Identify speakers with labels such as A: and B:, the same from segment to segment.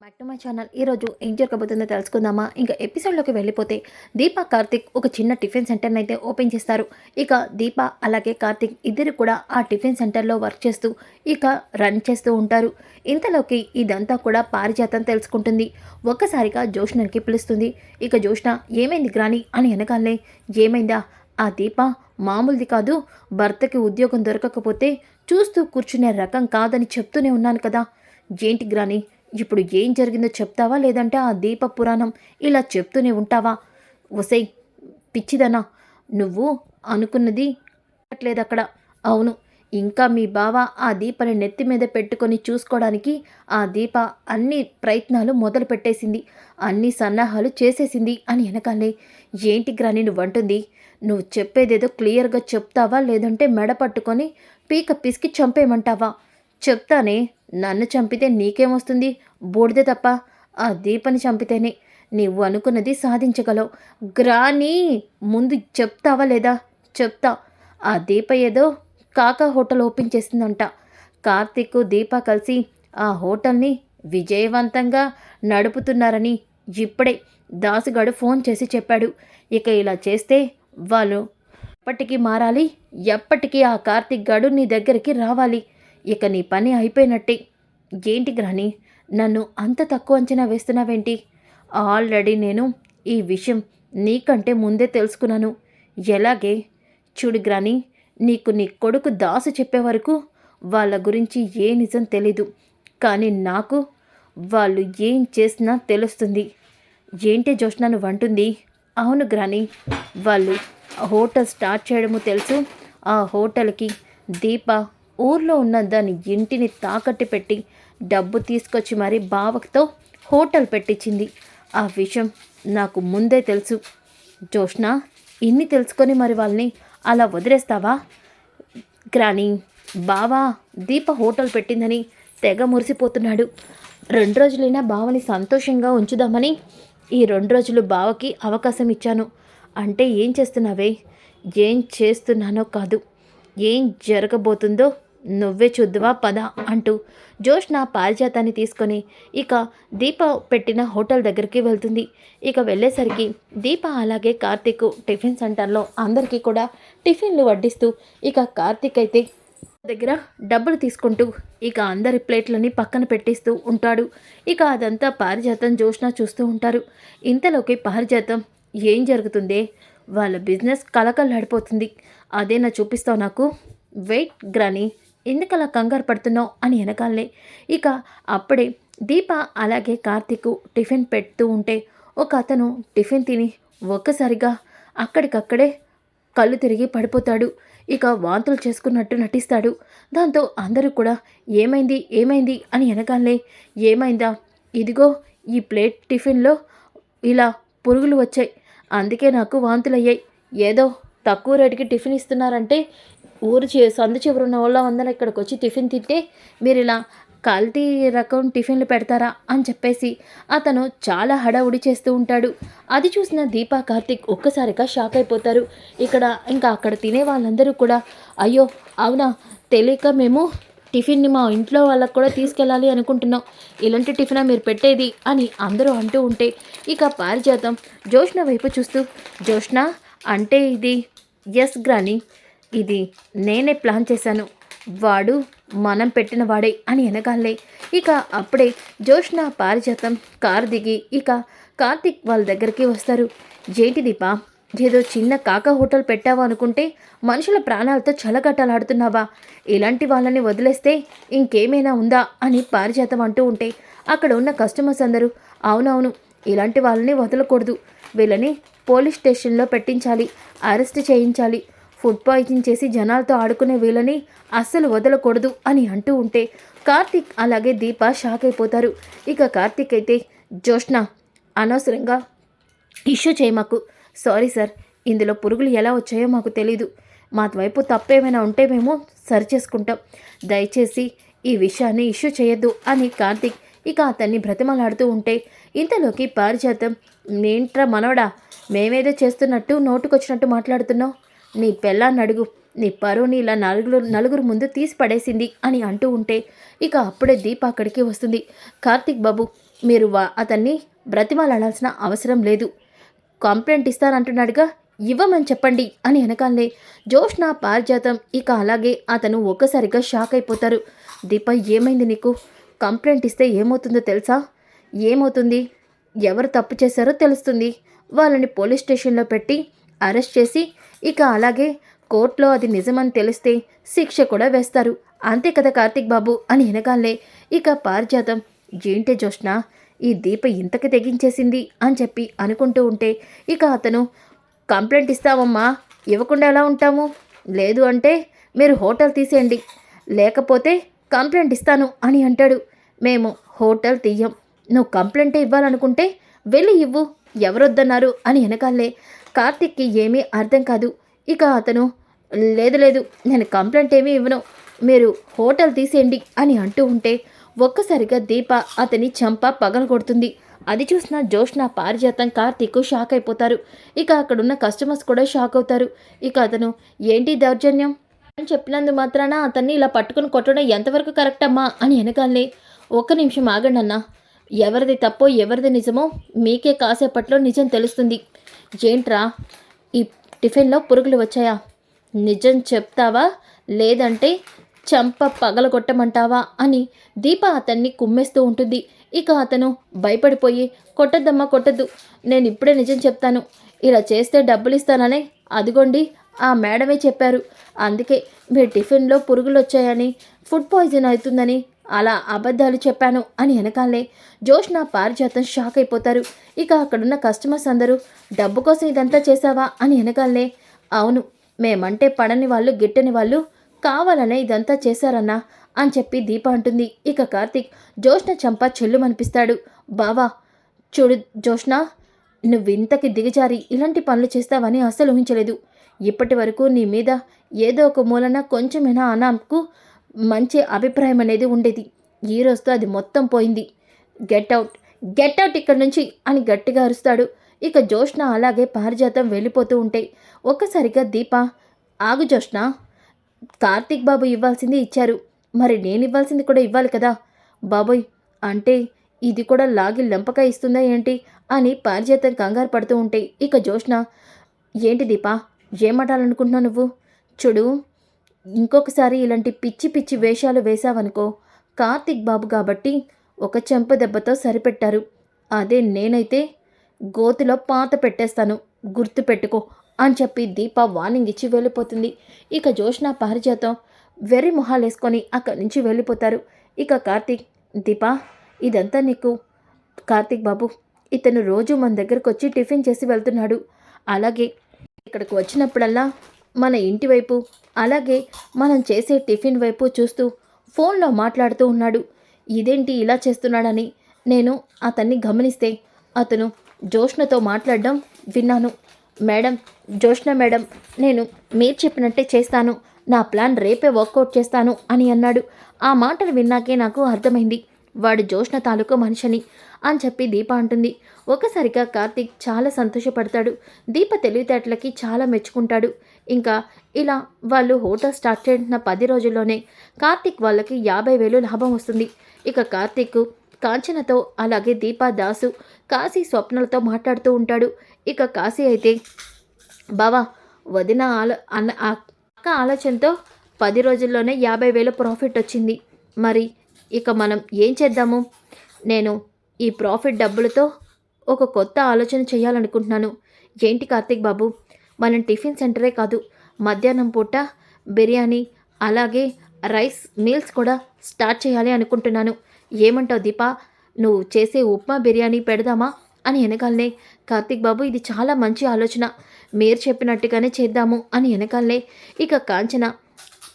A: Back to my channel ఈరోజు ఏం జరగబోతుందో తెలుసుకుందామా? ఇంకా ఎపిసోడ్లోకి వెళ్ళిపోతే దీప కార్తిక్ ఒక చిన్న టిఫిన్ సెంటర్ని అయితే ఓపెన్ చేస్తారు. ఇక దీప అలాగే కార్తిక్ ఇద్దరు కూడా ఆ టిఫిన్ సెంటర్లో వర్క్ చేస్తూ ఇక రన్ చేస్తూ ఉంటారు. ఇంతలోకి ఇదంతా కూడా పారిజాతం తెలుసుకుంటుంది. ఒక్కసారిగా జోష్నకి పిలుస్తుంది. ఇక జోష్న ఏమైంది గ్రాని? అని అనగానే ఏమైందా? ఆ దీప మామూలుది కాదు. భర్తకి ఉద్యోగం దొరకకపోతే చూస్తూ కూర్చునే రకం కాదని చెప్తూనే ఉన్నాను కదా. ఏంటి గ్రాని? ఇప్పుడు ఏం జరిగిందో చెప్తావా? లేదంటే ఆ దీప పురాణం ఇలా చెప్తూనే ఉంటావా? ఒసై పిచ్చిదనా? నువ్వు అనుకున్నది లేదు అక్కడ. అవును ఇంకా మీ బావ ఆ దీపని నెత్తి మీద పెట్టుకొని చూసుకోవడానికి ఆ దీప అన్ని ప్రయత్నాలు మొదలు పెట్టేసింది. అన్ని సన్నాహాలు చేసేసింది అని వెనకాలే ఏంటి గ్రాని నువ్వు అంటుంది నువ్వు చెప్పేదేదో క్లియర్గా చెప్తావా? లేదంటే మెడ పట్టుకొని పీక పిసికి చంపేయమంటావా? చెప్తానే నన్ను చంపితే నీకేమొస్తుంది బూడిదే తప్ప ఆ దీపని చంపితేనే నువ్వు అనుకున్నది సాధించగలవు. గ్రాని ముందు చెప్తావా లేదా? చెప్తా. ఆ దీప ఏదో కాకా హోటల్ ఓపెన్ చేసిందంట. కార్తీక్ దీప కలిసి ఆ హోటల్ని విజయవంతంగా నడుపుతున్నారని ఇప్పుడే దాసుగాడు ఫోన్ చేసి చెప్పాడు. ఇక ఇలా చేస్తే వాళ్ళు ఎప్పటికీ మారాలి ఎప్పటికీ ఆ కార్తీక్ గాడు నీ దగ్గరికి రావాలి. ఇక నీ పని అయిపోయినట్టే. ఏంటి గ్రాని? నన్ను అంత తక్కువ అంచనా వేస్తున్నావేంటి? ఆల్రెడీ నేను ఈ విషయం నీకంటే ముందే తెలుసుకున్నాను. ఎలాగే? చూడు గ్రాని నీకు నీ కొడుకు దాసు చెప్పే వరకు వాళ్ళ గురించి ఏ నిజం తెలీదు. కానీ నాకు వాళ్ళు ఏం చేసినా తెలుస్తుంది. ఏంటి జోష్న నువ్వు అంటుంది అవును గ్రాని వాళ్ళు హోటల్ స్టార్ట్ చేయడము తెలుసు. ఆ హోటల్కి దీప ఊర్లో ఉన్న దాని ఇంటిని తాకట్టు పెట్టి డబ్బు తీసుకొచ్చి మరీ బావతో హోటల్ పెట్టించింది. ఆ విషయం నాకు ముందే తెలుసు. జోష్ణ ఇన్ని తెలుసుకొని మరి వాళ్ళని అలా వదిలేస్తావా? గ్రాని బావా దీప హోటల్ పెట్టిందని తెగ మురిసిపోతున్నాడు. రెండు రోజులైనా బావని సంతోషంగా ఉంచుదామని ఈ రెండు రోజులు బావకి అవకాశం ఇచ్చాను. అంటే ఏం చేస్తున్నావే? ఏం చేస్తున్నానో కాదు. ఏం జరగబోతుందో నువ్వే చూద్దువా పద అంటూ జోష్న పారిజాతాన్ని తీసుకొని ఇక దీప పెట్టిన హోటల్ దగ్గరికి వెళ్తుంది. ఇక వెళ్ళేసరికి దీప అలాగే కార్తీక్ టిఫిన్ సెంటర్లో అందరికీ కూడా టిఫిన్లు వడ్డిస్తూ ఇక కార్తీక్ అయితే దగ్గర డబ్బులు తీసుకుంటూ ఇక అందరి ప్లేట్లని పక్కన పెట్టిస్తూ ఉంటాడు. ఇక అదంతా పారిజాతం జోష్న చూస్తూ ఉంటారు. ఇంతలోకి పారిజాతం ఏం జరుగుతుందే? వాళ్ళ బిజినెస్ కలకల్లాడిపోతుంది అదేనా చూపిస్తావు నాకు? వెయిట్ గ్రాని ఎందుకలా కంగారు పడుతున్నావు అని వెనకాలనే ఇక అప్పుడే దీప అలాగే కార్తీక్ టిఫిన్ పెడుతూ ఉంటే ఒక అతను టిఫిన్ తిని ఒక్కసారిగా అక్కడికక్కడే కళ్ళు తిరిగి పడిపోతాడు. ఇక వాంతులు చేసుకున్నట్టు నటిస్తాడు. దాంతో అందరూ కూడా ఏమైంది ఏమైంది అని వెనకాలే. ఏమైందా? ఇదిగో ఈ ప్లేట్ టిఫిన్లో ఇలా పురుగులు వచ్చాయి. అందుకే నాకు వాంతులయ్యాయి. ఏదో తక్కువ రేటుకి టిఫిన్ ఇస్తున్నారంటే ఊరు చే సందు చివరున్న వాళ్ళ అందరూ ఇక్కడికి వచ్చి టిఫిన్ తింటే మీరు ఇలా కల్తీ రకం టిఫిన్లు పెడతారా అని చెప్పేసి అతను చాలా హడావుడి చేస్తూ ఉంటాడు. అది చూసిన దీపా కార్తిక్ ఒక్కసారిగా షాక్ అయిపోతారు. ఇక్కడ ఇంకా అక్కడ తినే వాళ్ళందరూ కూడా అయ్యో అవునా? తెలియక మేము టిఫిన్ని మా ఇంట్లో వాళ్ళకు కూడా తీసుకెళ్ళాలి అనుకుంటున్నాం. ఇలాంటి టిఫినా మీరు పెట్టేది? అని అందరూ అంటూ ఉంటే ఇక పారిజాతం జోష్ణ వైపు చూస్తూ జోష్ణ అంటే ఇది ఎస్ గ్రాని ఇది నేనే ప్లాన్ చేశాను. వాడు మనం పెట్టిన వాడే అని వెనకాలే ఇక అప్పుడే జోష్న పారిజాతం కారు దిగి ఇక కార్తిక్ వాళ్ళ దగ్గరికి వస్తారు. ఏంటి దీప? ఏదో చిన్న కాక హోటల్ పెట్టావా అనుకుంటే మనుషుల ప్రాణాలతో చలగట్టలాడుతున్నావా ఇలాంటి వాళ్ళని వదిలేస్తే ఇంకేమైనా ఉందా అని పారిజాతం అంటూ ఉంటే అక్కడ ఉన్న కస్టమర్స్ అందరూ అవునవును ఇలాంటి వాళ్ళని వదలకూడదు. వీళ్ళని పోలీస్ స్టేషన్లో పెట్టించాలి అరెస్ట్ చేయించాలి. ఫుడ్ పాయిజన్ చేసి జనాలతో ఆడుకునే వీళ్ళని అస్సలు వదలకూడదు అని అంటూ ఉంటే కార్తిక్ అలాగే దీప షాక్ అయిపోతారు. ఇక కార్తిక్ అయితే జోష్ణ అనవసరంగా ఇష్యూ చేయమాకు సారీ సార్ ఇందులో పురుగులు ఎలా వచ్చాయో మాకు తెలీదు. మా వైపు తప్పేమైనా ఉంటే మేము సరి చేసుకుంటాం. దయచేసి ఈ విషయాన్ని ఇష్యూ చేయొద్దు అని కార్తిక్ ఇక అతన్ని బ్రతిమలాడుతూ ఉంటే ఇంతలోకి పారిజాతం నేంట్రా మనవడా మేమేదో చేస్తున్నట్టు నోటుకొచ్చినట్టు మాట్లాడుతున్నావు. నీ పెళ్ళాన్ని అడుగు నీ పరువుని ఇలా నలుగురు నలుగురు ముందు తీసి పడేసింది అని అంటూ ఉంటే ఇక అప్పుడే దీప అక్కడికి వస్తుంది. కార్తిక్ బాబు మీరు వా అతన్ని బ్రతిమాలాడాల్సిన అవసరం లేదు. కంప్లైంట్ ఇస్తానంటున్నాడుగా ఇవ్వమని చెప్పండి అని వెనకాలనే జోష్న పారిజాతం. ఇక అలాగే అతను ఒక్కసారిగా షాక్ అయిపోతారు. దీప ఏమైంది నీకు? కంప్లైంట్ ఇస్తే ఏమవుతుందో తెలుసా? ఏమవుతుంది? ఎవరు తప్పు చేశారో తెలుస్తుంది. వాళ్ళని పోలీస్ స్టేషన్లో పెట్టి అరెస్ట్ చేసి ఇక అలాగే కోర్టులో అది నిజమని తెలిస్తే శిక్ష కూడా వేస్తారు. అంతే కదా కార్తీక్ బాబు అని వెనకాలే ఇక పారిజాతం. ఏంటే జోష్ణ ఈ దీప ఇంతకి తెగించేసింది అని చెప్పి అనుకుంటూ ఉంటే ఇక అతను కంప్లైంట్ ఇస్తామమ్మా ఇవ్వకుండా ఎలా ఉంటాము? లేదు అంటే మీరు హోటల్ తీసేయండి లేకపోతే కంప్లైంట్ ఇస్తాను అని అంటాడు. మేము హోటల్ తీయం. నువ్వు కంప్లైంటే ఇవ్వాలనుకుంటే వెళ్ళి ఇవ్వు ఎవరొద్దన్నారు అని వెనకాలే కార్తిక్కి ఏమీ అర్థం కాదు. ఇక అతను లేదు లేదు నేను కంప్లైంట్ ఏమీ ఇవ్వను. మీరు హోటల్ తీసేయండి అని అంటూ ఉంటే ఒక్కసారిగా దీప అతని చంప పగలగొడుతుంది. అది చూసిన జోష్న పారిజాతం కార్తీక్ షాక్ అయిపోతారు. ఇక అక్కడున్న కస్టమర్స్ కూడా షాక్ అవుతారు. ఇక అతను ఏంటి దౌర్జన్యం? అని చెప్పినందు మాత్రాన అతన్ని ఇలా పట్టుకుని కొట్టడం ఎంతవరకు కరెక్ట్ అమ్మా? అని వెనకాలనే ఒక్క నిమిషం ఆగండి అన్న ఎవరిది తప్పో ఎవరిది నిజమో మీకే కాసేపట్లో నిజం తెలుస్తుంది. ఏంట్రా? ఈ టిఫిన్లో పురుగులు వచ్చాయా? నిజం చెప్తావా? లేదంటే చంప పగలగొట్టమంటావా? అని దీప అతన్ని కుమ్మేస్తూ ఉంటుంది. ఇక అతను భయపడిపోయి కొట్టద్దమ్మా కొట్టద్దు. నేను ఇప్పుడే నిజం చెప్తాను. ఇలా చేస్తే డబ్బులు ఇస్తానని అదిగోండి ఆ మేడమే చెప్పారు. అందుకే మీ టిఫిన్లో పురుగులు వచ్చాయని ఫుడ్ పాయిజన్ అవుతుందని అలా అబద్ధాలు చెప్పాను అని వెనకాలే జోష్న పారిజాతం షాక్ అయిపోతారు. ఇక అక్కడున్న కస్టమర్స్ అందరూ డబ్బు కోసం ఇదంతా చేశావా అని వెనకాలనే అవును మేమంటే పడని వాళ్ళు గిట్టని వాళ్ళు కావాలనే ఇదంతా చేశారన్నా అని చెప్పి దీప అంటుంది. ఇక కార్తీక్ జోష్ణ చంప చెల్లుమనిపిస్తాడు. బావా చూడు జోష్న నువ్వింతకి దిగజారి ఇలాంటి పనులు చేస్తావని అస్సలు ఊహించలేదు. ఇప్పటి వరకు నీ మీద ఏదో ఒక మూలన కొంచెమైనా అనాంకు మంచి అభిప్రాయం అనేది ఉండేది. ఈ రోజుతో అది మొత్తం పోయింది. గెట్ అవుట్ గెట్ అవుట్ ఇక్కడ నుంచి అని గట్టిగా అరుస్తాడు. ఇక జోష్ణ అలాగే పారిజాతం వెళ్ళిపోతూ ఉంటే ఒక్కసారిగా దీప ఆగు జోష్ణ కార్తీక్ బాబు ఇవ్వాల్సింది ఇచ్చారు. మరి నేను ఇవ్వాల్సింది కూడా ఇవ్వాలి కదా. బాబోయ్ అంటే ఇది కూడా లాగి లెంపక ఇస్తుందా ఏంటి? అని పారిజాతం కంగారు పడుతూ ఉంటే ఇక జోష్ణ ఏంటి దీపా ఏమటాలనుకుంటున్నావు నువ్వు? చూడు ఇంకొకసారి ఇలాంటి పిచ్చి పిచ్చి వేషాలు వేశావనుకో కార్తిక్ బాబు కాబట్టి ఒక చెంప దెబ్బతో సరిపెట్టారు. అదే నేనైతే గోతిలో పాత పెట్టేస్తాను గుర్తు పెట్టుకో అని చెప్పి దీప వార్నింగ్ ఇచ్చి వెళ్ళిపోతుంది. ఇక జోష్న పారిజాతం వెర్రి మొహాలేసుకొని అక్కడి నుంచి వెళ్ళిపోతారు. ఇక కార్తీక్ దీప ఇదంతా నీకు? కార్తీక్ బాబు ఇతను రోజు మన దగ్గరకు వచ్చి టిఫిన్ చేసి వెళ్తున్నాడు. అలాగే ఇక్కడికి వచ్చినప్పుడల్లా మన ఇంటి వైపు అలాగే మనం చేసే టిఫిన్ వైపు చూస్తూ ఫోన్లో మాట్లాడుతూ ఉన్నాడు. ఇదేంటి ఇలా చేస్తున్నాడని నేను అతన్ని గమనిస్తే అతను జోష్నతో మాట్లాడడం విన్నాను. మేడం జోష్న మేడం నేను మీరు చెప్పినట్టే చేస్తాను. నా ప్లాన్ రేపే వర్కౌట్ చేస్తాను అని అన్నాడు. ఆ మాటలు విన్నాకే నాకు అర్థమైంది. వాడు జోష్న తాలూకు మనిషిని అని చెప్పి దీప అంటుంది. ఒకసారిగా కార్తీక్ చాలా సంతోషపడతాడు. దీప తెలివితేటలకి చాలా మెచ్చుకుంటాడు. ఇంకా ఇలా వాళ్ళు హోటల్ స్టార్ట్ చేసిన పది రోజుల్లోనే కార్తీక్ వాళ్ళకి యాభై వేలు లాభం వస్తుంది. ఇక కార్తీక్ కాంచనతో అలాగే దీపా దాసు కాశీ స్వప్నలతో మాట్లాడుతూ ఉంటాడు. ఇక కాశీ అయితే బావా వదిన ఆలో అన్న అక్క ఆలోచనతో పది రోజుల్లోనే యాభై వేలు ప్రాఫిట్ వచ్చింది. మరి ఇక మనం ఏం చేద్దాము? నేను ఈ ప్రాఫిట్ డబ్బులతో ఒక కొత్త ఆలోచన చేయాలనుకుంటున్నాను. ఏంటి కార్తీక్ బాబు? మనం టిఫిన్ సెంటరే కాదు. మధ్యాహ్నం పూట బిర్యానీ అలాగే రైస్ మీల్స్ కూడా స్టార్ట్ చేయాలి అనుకుంటున్నాను. ఏమంటావు దీపా? నువ్వు చేసే ఉప్మా బిర్యానీ పెడదామా? అని వెనకాలనే కార్తీక్ బాబు ఇది చాలా మంచి ఆలోచన. మీరు చెప్పినట్టుగానే చేద్దాము అని వెనకాలనే ఇక కాంచన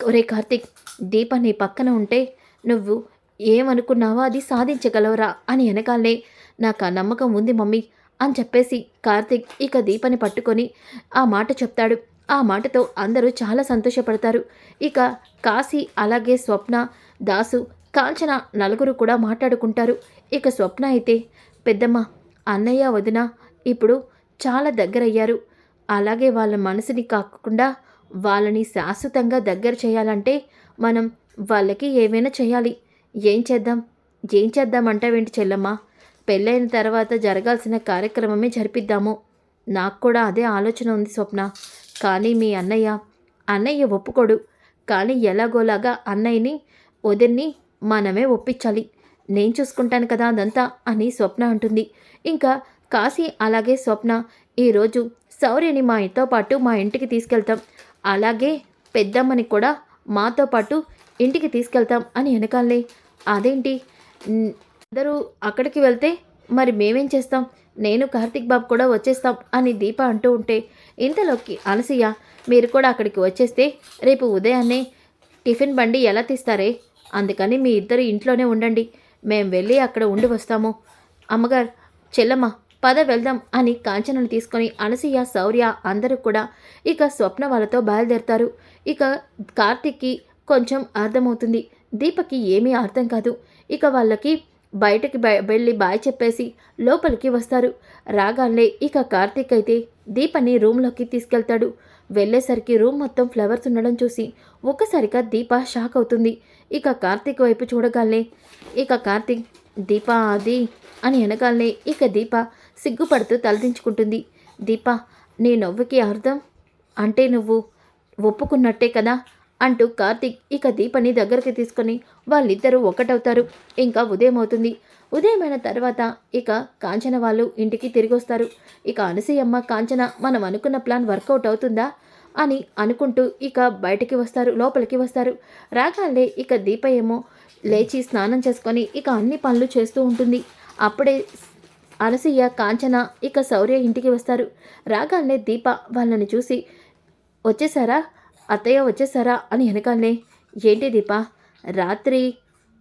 A: ఒరే కార్తీక్ దీప నీ పక్కన ఉంటే నువ్వు ఏమనుకున్నావో అది సాధించగలవరా? అని వెనకాలనే నాకు ఆ నమ్మకం ఉంది మమ్మీ అని చెప్పేసి కార్తీక్ ఇక దీపని పట్టుకొని ఆ మాట చెప్తాడు. ఆ మాటతో అందరూ చాలా సంతోషపడతారు. ఇక కాశీ అలాగే స్వప్న దాసు కాంచన నలుగురు కూడా మాట్లాడుకుంటారు. ఇక స్వప్న అయితే పెద్దమ్మ అన్నయ్య వదిన ఇప్పుడు చాలా దగ్గరయ్యారు. అలాగే వాళ్ళ మనసుని కాకుండా వాళ్ళని శాశ్వతంగా దగ్గర చేయాలంటే మనం వాళ్ళకి ఏమైనా చేయాలి. ఏం చేద్దాం? ఏం చేద్దాం అంటావేంటి చెల్లమ్మ? పెళ్ళైన తర్వాత జరగాల్సిన కార్యక్రమమే జరిపిద్దాము. నాకు కూడా అదే ఆలోచన ఉంది స్వప్న. కానీ మీ అన్నయ్య అన్నయ్య ఒప్పుకోడు. కానీ ఎలాగోలాగా అన్నయ్యని వదిన్ని మనమే ఒప్పించాలి. నేను చూసుకుంటాను కదా అదంతా అని స్వప్న అంటుంది. ఇంకా కాశీ అలాగే స్వప్న ఈరోజు శౌర్యని మా ఇంటితో పాటు మా ఇంటికి తీసుకెళ్తాం. అలాగే పెద్దమ్మని కూడా మాతో పాటు ఇంటికి తీసుకెళ్తాం అని వెనకాలే. అదేంటి? అందరూ అక్కడికి వెళ్తే మరి మేమేం చేస్తాం? నేను కార్తిక్ బాబు కూడా వచ్చేస్తాం అని దీప అంటూ ఉంటే ఇంతలోకి అనసూయ మీరు కూడా అక్కడికి వచ్చేస్తే రేపు ఉదయాన్నే టిఫిన్ బండి ఎలా తీస్తారే? అందుకని మీ ఇద్దరు ఇంట్లోనే ఉండండి. మేం వెళ్ళి అక్కడ ఉండి వస్తాము. అమ్మగారు చెల్లమ్మ పద వెళ్దాం అని కాంచనను తీసుకొని అనసూయ శౌర్య అందరూ కూడా ఇక స్వప్న వాళ్ళతో బయలుదేరుతారు. ఇక కార్తిక్కి కొంచెం అర్థమవుతుంది. దీపకి ఏమీ అర్థం కాదు. ఇక వాళ్ళకి బయటకి బయ వెళ్ళి బాయ్ చెప్పేసి లోపలికి వస్తారు. రాగానే ఇక కార్తీక్ అయితే దీపని రూమ్లోకి తీసుకెళ్తాడు. వెళ్ళేసరికి రూమ్ మొత్తం ఫ్లవర్స్ ఉండడం చూసి ఒక్కసారిగా దీప షాక్ అవుతుంది. ఇక కార్తీక్ వైపు చూడగానే ఇక కార్తీక్ దీప అది అని వెనకాలనే ఇక దీప సిగ్గుపడుతూ తలదించుకుంటుంది దీప నీ నవ్వుకి అర్థం? అంటే నువ్వు ఒప్పుకున్నట్టే కదా? అంటూ కార్తీక్ ఇక దీపని దగ్గరికి తీసుకొని వాళ్ళిద్దరూ ఒకటవుతారు ఇంకా ఉదయం అవుతుంది. ఉదయమైన తర్వాత ఇక కాంచన వాళ్ళు ఇంటికి తిరిగి వస్తారు. ఇక అనసూయమ్మ కాంచన మనం అనుకున్న ప్లాన్ వర్కౌట్ అవుతుందా అని అనుకుంటూ ఇక బయటికి వస్తారు లోపలికి వస్తారు. రాగాలే ఇక దీప ఏమో లేచి స్నానం చేసుకొని ఇక అన్ని పనులు చేస్తూ ఉంటుంది. అప్పుడే అనసూయ కాంచన ఇక శౌర్య ఇంటికి వస్తారు. రాగాలే దీప వాళ్ళని చూసి వచ్చేసారా? అత్తయ్య వచ్చేసారా అని వెనకాలనే. ఏంటి దీప? రాత్రి?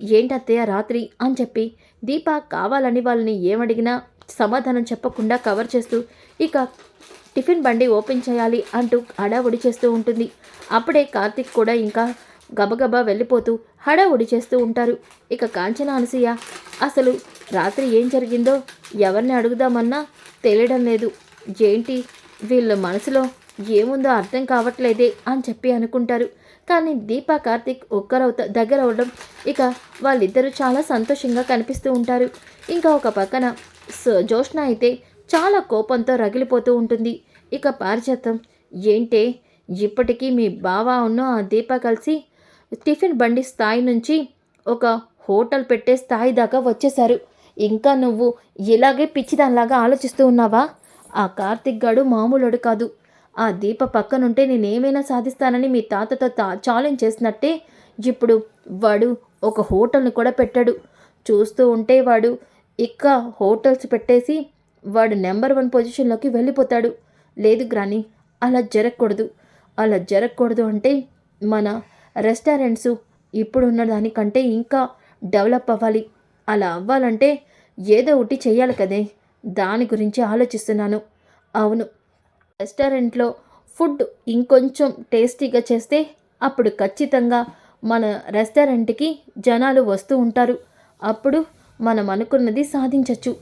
A: ఏంటి అత్తయ్య రాత్రి? అని చెప్పి. దీప కావాలని వాళ్ళని ఏమడిగినా సమాధానం చెప్పకుండా కవర్ చేస్తూ ఇక టిఫిన్ బండి ఓపెన్ చేయాలి అంటూ హడావుడి చేస్తూ ఉంటుంది. అప్పుడే కార్తిక్ కూడా ఇంకా గబగబా వెళ్ళిపోతూ హడావుడి చేస్తూ ఉంటారు. ఇక కాంచన అనసూయ అసలు రాత్రి ఏం జరిగిందో ఎవరిని అడుగుదామన్నా తెలియడం లేదు. ఏంటి? వీళ్ళ మనసులో ఏముందో అర్థం కావట్లేదే అని చెప్పి అనుకుంటారు. కానీ దీప కార్తిక్ ఒక్కరవుత దగ్గర అవడం ఇక వాళ్ళిద్దరూ చాలా సంతోషంగా కనిపిస్తూ ఉంటారు. ఇంకా ఒక పక్కన జోష్ణ అయితే చాలా కోపంతో రగిలిపోతూ ఉంటుంది. ఇక పారిజాతం ఏంటే ఇప్పటికీ మీ బావ ఉన్న ఆ దీప కలిసి టిఫిన్ బండి స్థాయి నుంచి ఒక హోటల్ పెట్టే స్థాయి దాకా వచ్చేశారు. ఇంకా నువ్వు ఇలాగే పిచ్చిదానిలాగా ఆలోచిస్తూ ఉన్నావా ఆ కార్తిక్ గాడు మామూలుడు కాదు. ఆ దీప పక్కనుంటే నేనేమైనా సాధిస్తానని మీ తాతతో తా ఛాలెంజ్ చేసినట్టే ఇప్పుడు వాడు ఒక హోటల్ని కూడా పెట్టాడు. చూస్తూ ఉంటే వాడు ఇక హోటల్స్ పెట్టేసి వాడు నెంబర్ వన్ పొజిషన్లోకి వెళ్ళిపోతాడు. లేదు గ్రాని అలా జరగకూడదు. అలా జరగకూడదు అంటే మన రెస్టారెంట్స్ ఇప్పుడున్న దానికంటే ఇంకా డెవలప్ అవ్వాలి. అలా అవ్వాలంటే ఏదో ఒకటి చేయాలి కదే. దాని గురించి ఆలోచిస్తున్నాను. అవును రెస్టారెంట్లో ఫుడ్ ఇంకొంచెం టేస్టీగా చేస్తే అప్పుడు ఖచ్చితంగా మన రెస్టారెంట్కి జనాలు వస్తూ ఉంటారు. అప్పుడు మనం అనుకున్నది సాధించవచ్చు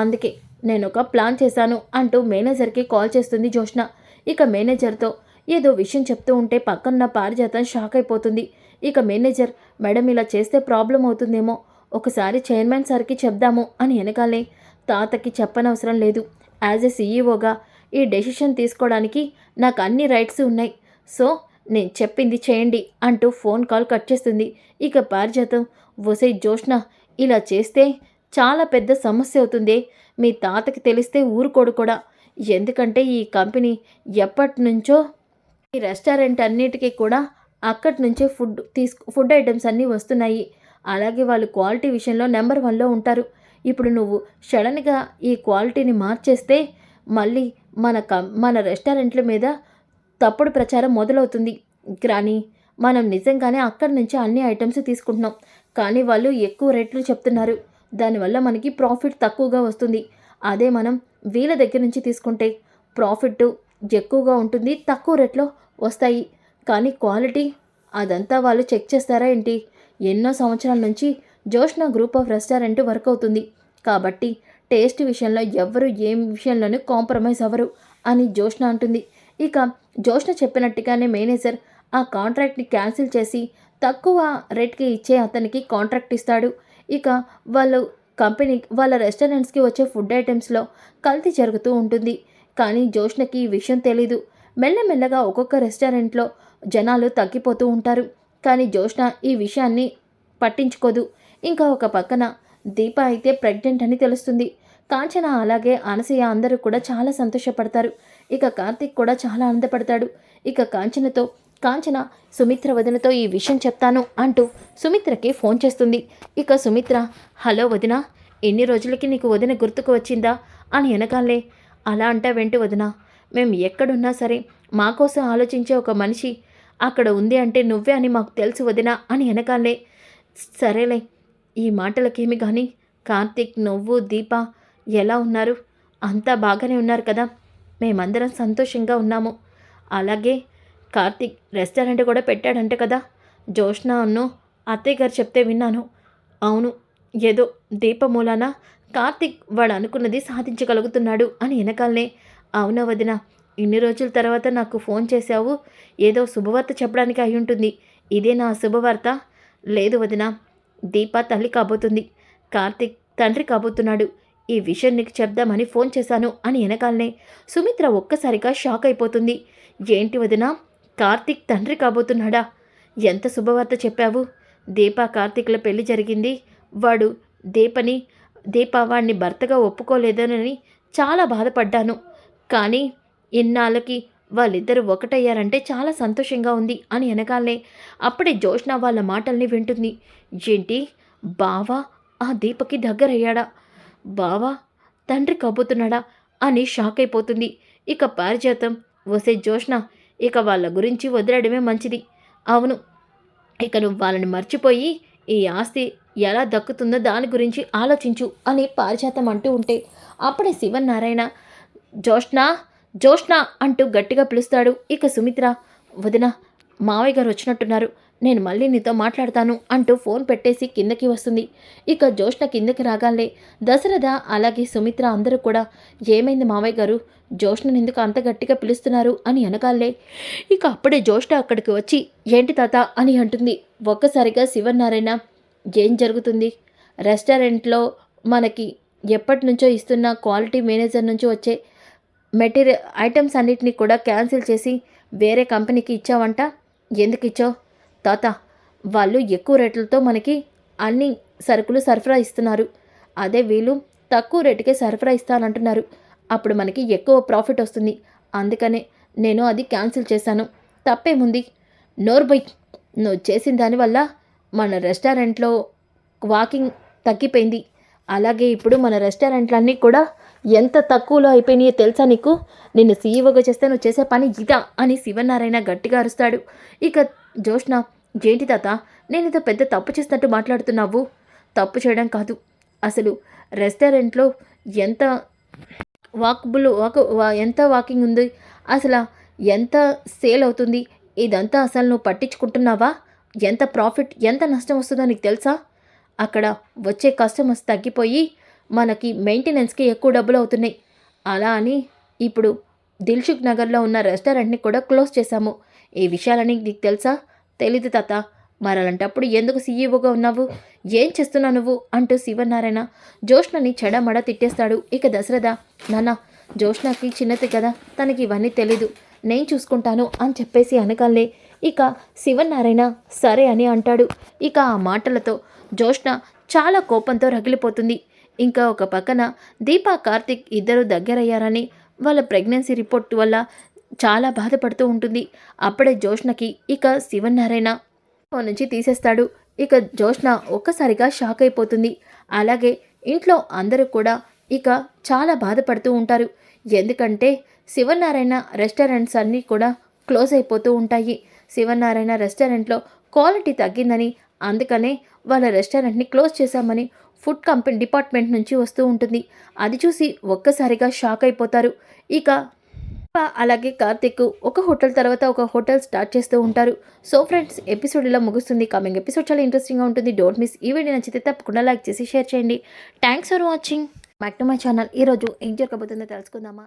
A: అందుకే నేను ఒక ప్లాన్ చేశాను అంటూ మేనేజర్కి కాల్ చేస్తుంది జోష్న ఇక మేనేజర్తో ఏదో విషయం చెప్తూ ఉంటే పక్కన్న పారిజాతం షాక్ అయిపోతుంది. ఇక మేనేజర్ మేడం ఇలా చేస్తే ప్రాబ్లం అవుతుందేమో? ఒకసారి చైర్మన్ సార్కి చెప్దాము అని వెనకాలే తాతకి చెప్పనవసరం లేదు. యాజ్ ఎ సీఈఓగా ఈ డెసిషన్ తీసుకోవడానికి నాకు అన్ని రైట్స్ ఉన్నాయి. సో నేను చెప్పింది చేయండి అంటూ ఫోన్ కాల్ కట్ చేస్తుంది. ఇక పారిజాతం ఒసై జోష్న ఇలా చేస్తే చాలా పెద్ద సమస్య అవుతుంది. మీ తాతకి తెలిస్తే ఊరుకోడు కూడా. ఎందుకంటే ఈ కంపెనీ ఎప్పటి నుంచో ఈ రెస్టారెంట్ అన్నిటికీ కూడా అక్కడి నుంచే ఫుడ్ తీసుకు ఫుడ్ ఐటమ్స్ అన్నీ వస్తున్నాయి. అలాగే వాళ్ళు క్వాలిటీ విషయంలో నెంబర్ వన్లో ఉంటారు. ఇప్పుడు నువ్వు సడన్గా ఈ క్వాలిటీని మార్చేస్తే మళ్ళీ మన కం మన రెస్టారెంట్ల మీద తప్పుడు ప్రచారం మొదలవుతుంది. కానీ మనం నిజంగానే అక్కడి నుంచి అన్ని ఐటమ్స్ తీసుకుంటున్నాం. కానీ వాళ్ళు ఎక్కువ రేట్లు చెప్తున్నారు. దానివల్ల మనకి ప్రాఫిట్ తక్కువగా వస్తుంది. అదే మనం వీళ్ళ దగ్గర నుంచి తీసుకుంటే ప్రాఫిట్ ఎక్కువగా ఉంటుంది తక్కువ రేట్లో వస్తాయి. కానీ క్వాలిటీ అదంతా వాళ్ళు చెక్ చేస్తారా ఏంటి? ఎన్నో సంవత్సరాల నుంచి Joshna group of restaurant work అవుతుంది. కాబట్టి టేస్ట్ విషయంలో ఎవ్వరు ఏం విషయంలోనూ కాంప్రమైజ్ అవ్వరు అని జోష్న అంటుంది. ఇక జోష్న చెప్పినట్టుగానే మేనేజర్ ఆ కాంట్రాక్ట్ని క్యాన్సిల్ చేసి తక్కువ రేట్కి ఇచ్చే అతనికి కాంట్రాక్ట్ ఇస్తాడు. ఇక వాళ్ళు కంపెనీ వాళ్ళ రెస్టారెంట్స్కి వచ్చే ఫుడ్ ఐటమ్స్లో కల్తీ జరుగుతూ ఉంటుంది. కానీ జోష్నకి ఈ విషయం తెలీదు. మెల్లమెల్లగా ఒక్కొక్క రెస్టారెంట్లో జనాలు తగ్గిపోతూ ఉంటారు. కానీ జోష్న ఈ విషయాన్ని పట్టించుకోదు. ఇంకా ఒక పక్కన దీప అయితే ప్రెగ్నెంట్ అని తెలుస్తుంది. కాంచన అలాగే అనసూయ అందరూ కూడా చాలా సంతోషపడతారు. ఇక కార్తీక్ కూడా చాలా ఆనందపడతాడు. ఇక కాంచనతో కాంచన సుమిత్ర వదినతో ఈ విషయం చెప్తాను అంటూ సుమిత్రకి ఫోన్ చేస్తుంది. ఇక సుమిత్ర హలో వదిన ఎన్ని రోజులకి నీకు వదిన గుర్తుకు వచ్చిందా? అని వెనకాలే అలా అంటా వెంట వదిన మేము ఎక్కడున్నా సరే మా కోసం ఆలోచించే ఒక మనిషి అక్కడ ఉంది అంటే నువ్వే అని మాకు తెలుసు వదిన అని వెనకాలే సరేలే ఈ మాటలకేమి కానీ కార్తీక్ నువ్వు దీప ఎలా ఉన్నారు? అంతా బాగానే ఉన్నారు కదా. మేమందరం సంతోషంగా ఉన్నాము. అలాగే కార్తీక్ రెస్టారెంట్ కూడా పెట్టాడంటే కదా. జోష్న అన్ను అత్తయ్య గారు చెప్తే విన్నాను. అవును ఏదో దీప మూలాన వాడు అనుకున్నది సాధించగలుగుతున్నాడు అని వెనకాలనే. అవునా వదిన ఇన్ని రోజుల తర్వాత నాకు ఫోన్ చేశావు. ఏదో శుభవార్త చెప్పడానికి అయి ఉంటుంది. ఇదే నా శుభవార్త? లేదు వదిన దీప తల్లి కాబోతుంది. కార్తీక్ తండ్రి కాబోతున్నాడు. ఈ విషయం నీకు చెప్దామని ఫోన్ చేశాను అని వెనకాలనే సుమిత్ర ఒక్కసారిగా షాక్ అయిపోతుంది. ఏంటి వదిన? కార్తీక్ తండ్రి కాబోతున్నాడా? ఎంత శుభవార్త చెప్పావు? దీప కార్తీక్ల పెళ్ళి జరిగింది. వాడు దీపని దీప వాడిని భర్తగా ఒప్పుకోలేదనని చాలా బాధపడ్డాను. కానీ ఇన్నాళ్ళకి వాళ్ళిద్దరూ ఒకటయ్యారంటే చాలా సంతోషంగా ఉంది అని వెనకాలనే అప్పుడే జోష్న వాళ్ళ మాటల్ని వింటుంది. ఏంటి? బావా ఆ దీపకి దగ్గరయ్యాడా? బావా తండ్రి కబ్బుతున్నాడా అని షాక్ అయిపోతుంది. ఇక పారిజాతం వసే జోష్ణ ఇక వాళ్ళ గురించి వదిలేయడమే మంచిది. అవును ఇక నువ్వు వాళ్ళని మర్చిపోయి ఈ ఆస్తి ఎలా దక్కుతుందో దాని గురించి ఆలోచించు అని పారిజాతం అంటూ ఉంటే అప్పుడే శివనారాయణ జోష్ణ జోష్ణ అంటూ గట్టిగా పిలుస్తాడు. ఇక సుమిత్ర వదిన మావయ్య గారు వచ్చినట్టున్నారు. నేను మళ్ళీ నీతో మాట్లాడతాను అంటూ ఫోన్ పెట్టేసి కిందకి వస్తుంది. ఇక జోష్ణ కిందకి రాగాలే దశరథ అలాగే సుమిత్ర అందరూ కూడా ఏమైంది మావయ్య గారు? జోష్నని ఎందుకు అంత గట్టిగా పిలుస్తున్నారు? అని అనగాలే ఇక అప్పుడే జోష్ణ అక్కడికి వచ్చి ఏంటి తాత? అని అంటుంది. ఒక్కసారిగా శివనారాయణ ఏం జరుగుతుంది? రెస్టారెంట్లో మనకి ఎప్పటి నుంచో ఇస్తున్న క్వాలిటీ మేనేజర్ నుంచి వచ్చే మెటీరియల్ ఐటమ్స్ అన్నిటినీ కూడా క్యాన్సిల్ చేసి వేరే కంపెనీకి ఇచ్చావంట? ఎందుకు ఇచ్చావు? తాత వాళ్ళు ఎక్కువ రేట్లతో మనకి అన్ని సరుకులు సరఫరా ఇస్తున్నారు. అదే వీళ్ళు తక్కువ రేటుకే సరఫరా ఇస్తానంటున్నారు. అప్పుడు మనకి ఎక్కువ ప్రాఫిట్ వస్తుంది. అందుకనే నేను అది క్యాన్సిల్ చేశాను. తప్పేముంది? నోర్బై నువ్వు చేసిన దానివల్ల మన రెస్టారెంట్లో వాకింగ్ తగ్గిపోయింది. అలాగే ఇప్పుడు మన రెస్టారెంట్లన్నీ కూడా ఎంత తక్కువలో అయిపోయినాయో తెలుసా నీకు? నిన్ను సీఈఓగా చేస్తే నువ్వు చేసే పని ఇదా అని శివనారాయణ గట్టిగా అరుస్తాడు. ఇక జోష్న ఏంటి తాత నేను ఇదో పెద్ద తప్పు చేసినట్టు మాట్లాడుతున్నావు. తప్పు చేయడం కాదు. అసలు రెస్టారెంట్లో ఎంత వాకబుల్ వాక్ వా- ఎంత వాకింగ్ ఉంది? అసలు ఎంత సేల్ అవుతుంది? ఇదంతా అసలు నువ్వు పట్టించుకుంటున్నావా? ఎంత ప్రాఫిట్ ఎంత నష్టం వస్తుందో నీకు తెలుసా? అక్కడ వచ్చే కస్టమర్స్ తగ్గిపోయి మనకి మెయింటెనెన్స్కి ఎక్కువ డబ్బులు అవుతున్నాయి అలా అని ఇప్పుడు దిల్షుక్ నగర్లో ఉన్న రెస్టారెంట్ని కూడా క్లోజ్ చేశాము. ఈ విషయాలని నీకు తెలుసా? తెలీదు తాత. మరలంటప్పుడు ఎందుకు సీఈఓగా ఉన్నావు? ఏం చేస్తున్నావు నువ్వు? అంటూ శివనారాయణ జోష్నని చెడమడ తిట్టేస్తాడు. ఇక దశరథ నాన్న జోష్నకి చిన్నది కదా తనకి ఇవన్నీ తెలీదు. నేను చూసుకుంటాను అని చెప్పేసి అనగాలే. ఇక శివనారాయణ సరే అని అంటాడు. ఇక ఆ మాటలతో జోష్న చాలా కోపంతో రగిలిపోతుంది. ఇంకా ఒక పక్కన దీపా కార్తిక్ ఇద్దరు దగ్గరయ్యారని వాళ్ళ ప్రెగ్నెన్సీ రిపోర్ట్ వల్ల చాలా బాధపడుతూ ఉంటుంది. అప్పుడే జోష్నకి ఇక శివనారాయణ నుంచి తీసేస్తాడు. ఇక జోష్న ఒక్కసారిగా షాక్ అయిపోతుంది. అలాగే ఇంట్లో అందరూ కూడా ఇక చాలా బాధపడుతూ ఉంటారు. ఎందుకంటే శివనారాయణ రెస్టారెంట్స్ అన్నీ కూడా క్లోజ్ అయిపోతూ ఉంటాయి. శివనారాయణ రెస్టారెంట్లో క్వాలిటీ తగ్గిందని అందుకనే వాళ్ళ రెస్టారెంట్ని క్లోజ్ చేశామని ఫుడ్ కంపెనీ డిపార్ట్మెంట్ నుంచి వస్తూ ఉంటుంది. అది చూసి ఒక్కసారిగా షాక్ అయిపోతారు. ఇక అలాగే కార్తిక్ ఒక హోటల్ తర్వాత ఒక హోటల్ స్టార్ట్ చేస్తూ ఉంటారు. సో ఫ్రెండ్స్ ఎపిసోడ్ ఇలా ముగుస్తుంది. కమింగ్ ఎపిసోడ్ చాలా ఇంట్రెస్టింగ్గా ఉంటుంది. డోంట్ మిస్ ఈ వీడియో నచ్చితే తప్పకుండా లైక్ చేసి షేర్ చేయండి. Thanks for watching back to my channel ఈరోజు ఏం జరగబోతుందో తెలుసుకుందామా?